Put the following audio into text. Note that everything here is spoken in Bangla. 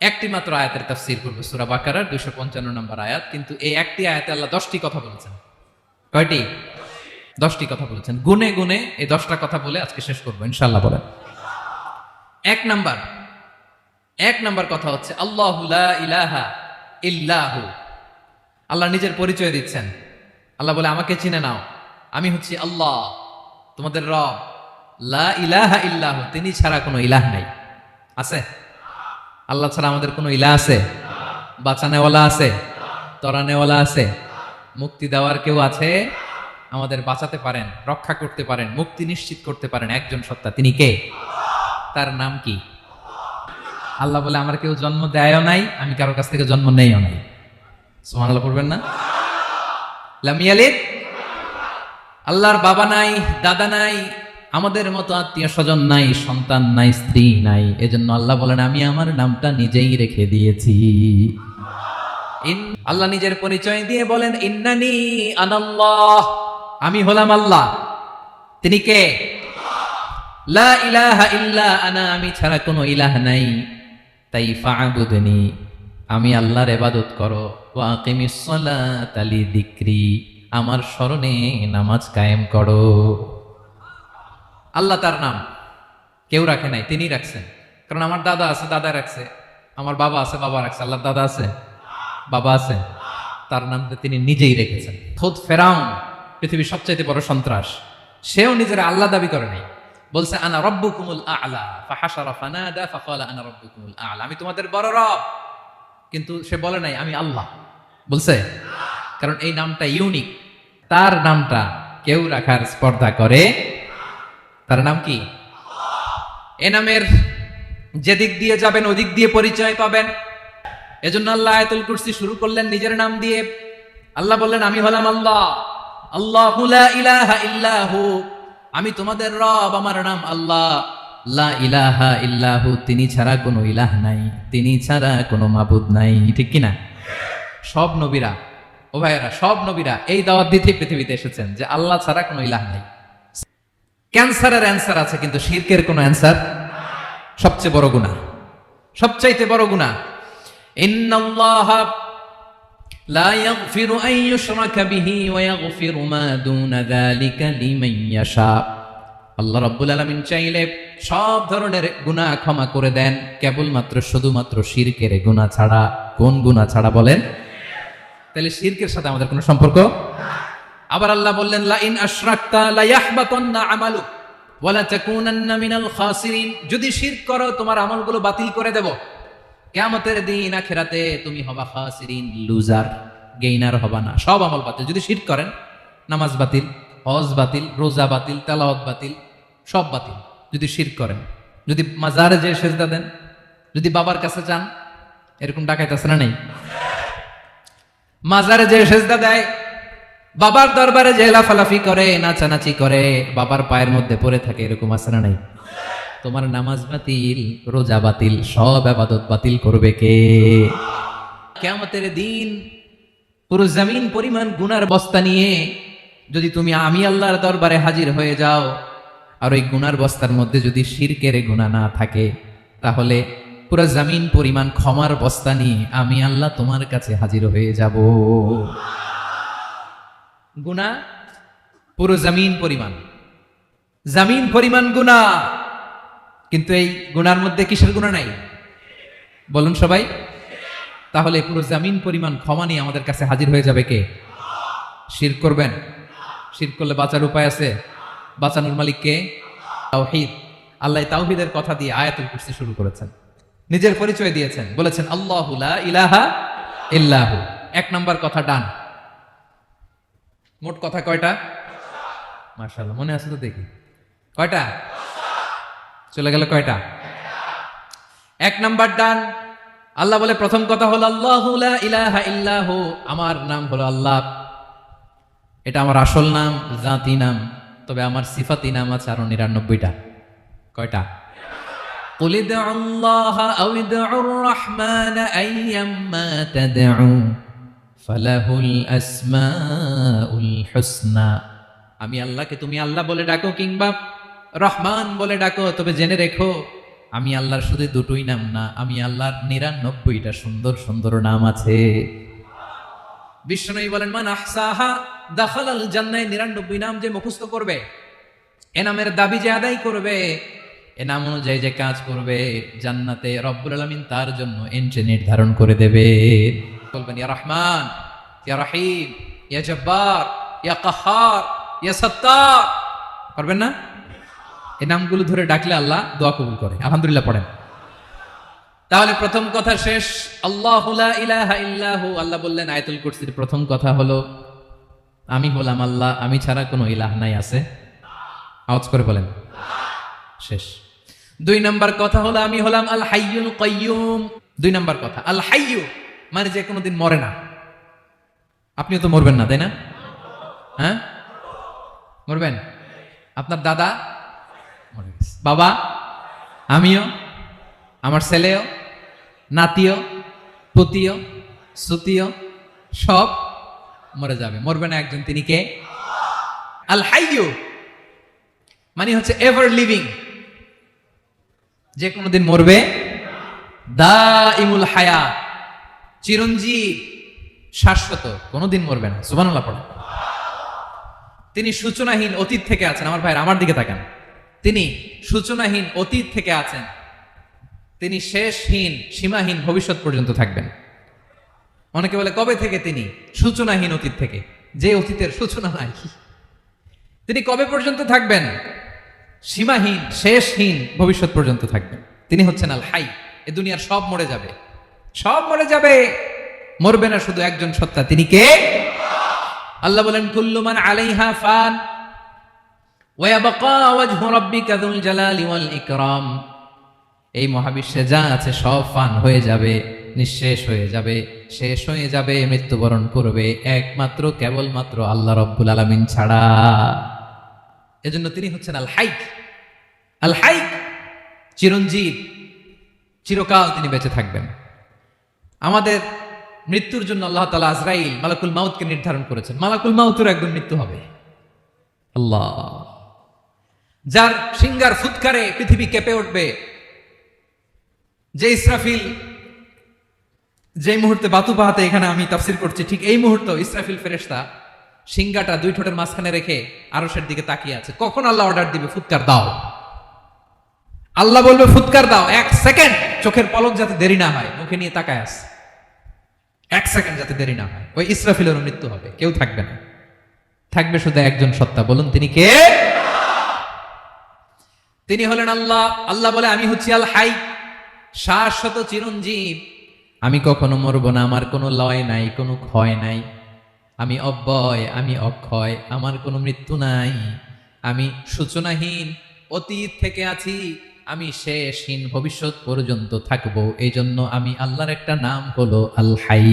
একটি মাত্র আয়াতের তাফসির করব সুরা বাকারার দুইশো পঞ্চান্ন নম্বর আয়াত। কিন্তু এই একটি আয়াতে আল্লাহ দশটি কথা বলেছেন। কয়টি? দশটি কথা বলেছেন। গুনে গুনে এই দশটা কথা বলে আজকে শেষ করব ইনশাল্লাহ বলেন। এক নাম্বার এক নাম্বার কথা হচ্ছে, আল্লাহ ইলাহা ইল্লাহু। আল্লাহ নিজের পরিচয় দিচ্ছেন। আল্লাহ বলে, আমাকে চিনে নাও। আমি হচ্ছি আল্লাহ, তোমাদের রব। লা ইলাহা ইল্লাহ, তিনি ছাড়া কোনো ইলাহ নাই। আছে? আল্লাহ ছাড়া আমাদের কোনো ইলা আছে? বাঁচানেওয়ালা আছে? তরানেওয়ালা আছে? মুক্তি দেওয়ার কেউ আছে? আমাদের বাঁচাতে পারেন, রক্ষা করতে পারেন, মুক্তি নিশ্চিত করতে পারেন একজন সত্তা। তিনি কে? তার নাম কি? আল্লাহ বলে, আমার কেউ জন্ম দেয়ও নাই, আমি কারোর কাছ থেকে জন্ম নেইও নাই। সুবহানাল্লাহ পড়বেন না? লামিয়ালিদ আল্লাহর বাবা নাই, দাদা নাই আমাদের মতো আত্মীয় স্বজন নাই, সন্তান নাই, স্ত্রী নাই, এজন্য আল্লাহ বলেন, আমি আমার নামটা নিজেই রেখে দিয়েছি। আল্লাহ নিজের পরিচয় দিয়ে বলেন, ইন্নানি আনাল্লাহ। আমি হলাম আল্লাহ। তিনি কে? লা ইলাহা ইল্লা আনা, আমি ছাড়া কোনো ইলাহ নাই। তাই ফাআবুদনি আমি আল্লাহর ইবাদত করো। ওয়া আকিমিস সালাতা লি যিকরি আমার স্মরণে নামাজ কায়েম করো। আল্লাহ তার নাম। কেউ রাখে নাই তিনি রাখছেন। কারণ আমার দাদা আছে, দাদা রাখছে। আমার বাবা আছে, বাবা রাখছে। আল্লাহর দাদা আছে, বাবা আছে। তার নাম তো তিনি নিজেই রেখেছেন। খোদ ফেরাউন, পৃথিবীর সবচাইতে বড় সন্ত্রাস। সেও নিজের আল্লাহ দাবি করে নাই। বলছে, আনা আ'লা, ফাহাশারা ফানাদা, ফাকালা আনা আ'লা। আমি তোমাদের বড় রব। কিন্তু সে বলে নাই, আমি আল্লাহ। বলছে, কারণ এই নামটা ইউনিক। তার নামটা কেউ রাখার স্পর্ধা করে তার নাম কি? এ নামের যেদিক দিয়ে যাবেন, ওদিক দিয়ে পরিচয় পাবেন। এজন্য আল্লাহ আয়াতুল কুরসি শুরু করলেন নিজের নাম দিয়ে। আল্লাহ বললেন, আমি হলাম আল্লাহ। আল্লাহ ইলাহা ইল্লাহু। আমি তোমাদের রব, আমার নাম আল্লাহ। লা ইলাহা ইল্লাহু, তিনি ছাড়া কোনো ইলাহ নাই। তিনি ছাড়া কোনো মাবুদ নাই। ঠিক কিনা সব নবীরা, ও ভাইয়েরা, সব নবীরা এই দাওয়াত দিতে পৃথিবীতে এসেছেন যে আল্লাহ ছাড়া কোনো ইলাহ নাই। ক্যান্সারের অ্যান্সার আছে, কিন্তু শিরকের কোনো অ্যান্সার? সবচেয়ে বড় গুণা সবচাইতে বড় গুণা ইয়াগফিরু আন ইউশরাকা বিহি ওয়া ইয়াগফিরু মা দুনা যালিকা লিমান ইয়াশা। আল্লাহ রাব্বুল আলামিন চাইলে সব ধরনের গুনাহ ক্ষমা করে দেন, কেবলমাত্র শুধুমাত্র শিরকের গুনাহ ছাড়া। কোন গুনাহ ছাড়া বলেন? তাহলে শিরকের সাথে আমাদের কোনো সম্পর্ক? আবার আল্লাহ বললেন লা ইন আশরাকতা আমালুক ওয়া তাকুনান্না মিনাল খাসিরিন। যদি শিরক করো, তোমার আমলগুলো বাতিল করে দেব। কিয়ামতের দিন আখিরাতে তুমি হবা খাসিরিন, লুজার, গেইনার হবা না। সব আমল বাতিল। যদি শিরক করেন, নামাজ বাতিল, হজ বাতিল, রোজা বাতিল, তেলাওয়াত বাতিল, সব বাতিল। যদি শিরক করেন, যদি মাজারে যে সেজদা দেন, যদি বাবার কাছে যান, এরকম ডাকাইতেছে না নেই? মাজারে যে সেজদা দেয় বাবার দরবারে যে লাফালাফি করে, নাচানাচি করে, বাবার পায়ের মধ্যে পড়ে থাকে এরকম আছে না নাই। তোমার নামাজ বাতিল, রোজা বাতিল, সব আবাদত বাতিল করবে কে? কেমতের দিন পুরো জমিন পরিমাণ গুনার বস্তা নিয়ে যদি তুমি আমি আল্লাহর দরবারে হাজির হয়ে যাও, আর ওই গুনার বস্তার মধ্যে যদি শিরকের গুণা না থাকে, তাহলে পুরো জমিন পরিমাণ ক্ষমার বস্তা নিয়ে আমি আল্লাহ তোমার কাছে হাজির হয়ে যাব। গুণা পুরো জমিন পরিমাণ। জমিন পরিমাণ গুণা। কিন্তু এই গুণার মধ্যে কিসের গুণা নাই? বলুন সবাই। তাহলে পুরো জমিন পরিমাণ ক্ষমা নিয়ে আমাদের কাছে হাজির হয়ে যাবে কে? শির করবেন। শির করলে বাঁচার উপায় আছে? বাঁচানোর মালিক কে? তাওহিদ। আল্লাহ তাওহিদের কথা দিয়ে আয়াতুল কুরসি শুরু করেছেন। নিজের পরিচয় দিয়েছেন। বলেছেন, আল্লাহু ইলাহা ইল্লাহু। এক নম্বর কথা ডান। মোট কথা কয়টা মার্শাল্লাহ মনে আছে তো দেখি কয়টা চলে গেল কয়টা এক নাম্বার ডান আল্লাহ বলে প্রথম কথা হলো আল্লাহ ইলাহা ইল্লাহু আমার নাম হলো আল্লাহ এটা আমার আসল নাম জাতি নাম তবে আমার সিফাতি নাম আছে আরো নিরানব্বইটা কয়টা قل ادعوا الله أو ادعوا الرحمن أيما تدعوا ফালাহুল আসমাউল হুসনা। আমি আল্লাহকে তুমি আল্লাহ বলে ডাকো কিংবা রহমান বলে ডাকো, তবে জেনে রেখো, আমি আল্লাহর শুধু দুটোই নাম না, আমি আল্লাহর নিরানব্বইটা সুন্দর সুন্দর নাম আছে। বিষ্ণনবী বলেন, মান আহসাহা দাখাল আল জান্নায়, নিরানব্বই নাম যে মুখস্থ করবে এনামের দাবি যে আদায় করবে এনাম অনুযায়ী যে কাজ করবে, জান্নাতে রব্বুল আলমিন তার জন্য এন্ট্রি নির্ধারণ করে দেবে। বলবেন ইয়া রহমান ইয়া রাহিম ইয়া জব্বার ইয়া কাহার ইয়া সত্তার পারবেন না? এই নামগুলো ধরে ডাকলে আল্লাহ দোয়া কবুল করে। আলহামদুলিল্লাহ পড়েন। তাহলে প্রথম কথা শেষ। আল্লাহ ইলাহা ইল্লাহু আল্লাহ বললেন, আয়াতুল কুরসির প্রথম কথা হলো, আমি হলাম আল্লাহ, আমি ছাড়া কোনো ইলাহ নাই আছে। আওয়াজ করে বলেন। শেষ। দুই নাম্বার কথা হলো, আমি হলাম আল হাইয়ুল কাইয়ুম। দুই নাম্বার কথা, আল হাইয়ু। মানে যে কোনোদিন মরে না। আপনিও তো মরবেন না, তাই না? হ্যাঁ? মরবেন? আপনার দাদা? মরে বাবা? আমিও? আমার ছেলেও? নাতিও? পুতিও? সুতিও? সব মরে যাবে। মরবে না একজন, তিনি কে? আল হাইয়ু। মানে হচ্ছে এভার লিভিং যে কোনোদিন মরবে দা ইমুল হায়া চিরঞ্জীব শাশ্বত, কোনোদিন মরবে না। সুবানুল্লাহ পড়ে। তিনি সূচনাহীন অতীত থেকে আছেন। আমার ভাইয়ের, আমার দিকে তাকান। তিনি সূচনাহীন অতীত থেকে আছেন। তিনি শেষহীন, সীমাহীন ভবিষ্যৎ পর্যন্ত থাকবেন। অনেকে বলে, কবে থেকে তিনি? সূচনাহীন অতীত থেকে। যে অতীতের সূচনা নাই। তিনি কবে পর্যন্ত থাকবেন? সীমাহীন, শেষহীন ভবিষ্যৎ পর্যন্ত থাকবেন। তিনি হচ্ছেন আল হাই এ দুনিয়ার সব মরে যাবে। সব মরে যাবে। মরবে না শুধু একজন সত্তা, তিনি কে? আল্লাহ বলেন কুল্লুমান আলাইহা ফান এই মহাবিশ্বে যা আছে সব ফান হয়ে যাবে, নিঃশেষ হয়ে যাবে, শেষ হয়ে যাবে, মৃত্যুবরণ করবে, একমাত্র, কেবলমাত্র আল্লাহ রব্বুল আলামিন ছাড়া। এজন্য তিনি হচ্ছেন আল হাইক। আল হাইক চিরঞ্জীব, চিরকাল তিনি বেঁচে থাকবেন। আমাদের মৃত্যুর জন্য আল্লাহ তালা আজরাইল মালাকুল মাউতকে নির্ধারণ করেছেন। মালাকুল মাউতের একদম মৃত্যু হবে। আল্লাহ। যার সিঙ্গার ফুৎকারে পৃথিবী কেঁপে উঠবে, যে ইসরাফিল যে মুহূর্তে বাতু পাহাতে এখানে আমি তাফসির করছি, ঠিক এই মুহূর্তে ইসরাফিল ফেরেশতা সিঙ্গাটা দুই ঠোঁটের মাঝখানে রেখে আরশের দিকে তাকিয়ে আছে। কখন আল্লাহ অর্ডার দিবে? ফুৎকার দাও। আল্লাহ বলবে, ফুৎকার দাও, এক সেকেন্ড। চোখের পলক যাতে দেরি না হয়, মুখে নিয়ে তাকায় আস। এক সেকেন্ড যাতে দেরি না হয়। ওই ইসরাফিলেরও মৃত্যু হবে, কেউ থাকবে না। থাকবে শুধু একজন সত্তা। বলুন, তিনি কে? তিনি হলেন আল্লাহ। আল্লাহ বলে, আমি হচ্ছি আল হাই, শাশ্বত চিরঞ্জীব। আমি কখনো মরব না, আমার কোনো লয় নাই, কোনো ক্ষয় নাই। আমি অব্যয়, আমি অক্ষয়, আমার কোনো মৃত্যু নাই। আমি সূচনাহীন অতীত থেকে আছি। আমি শেষহীন ভবিষ্যৎ পর্যন্ত থাকব। এই জন্য আমি আল্লাহর একটা নাম হলো আল হাই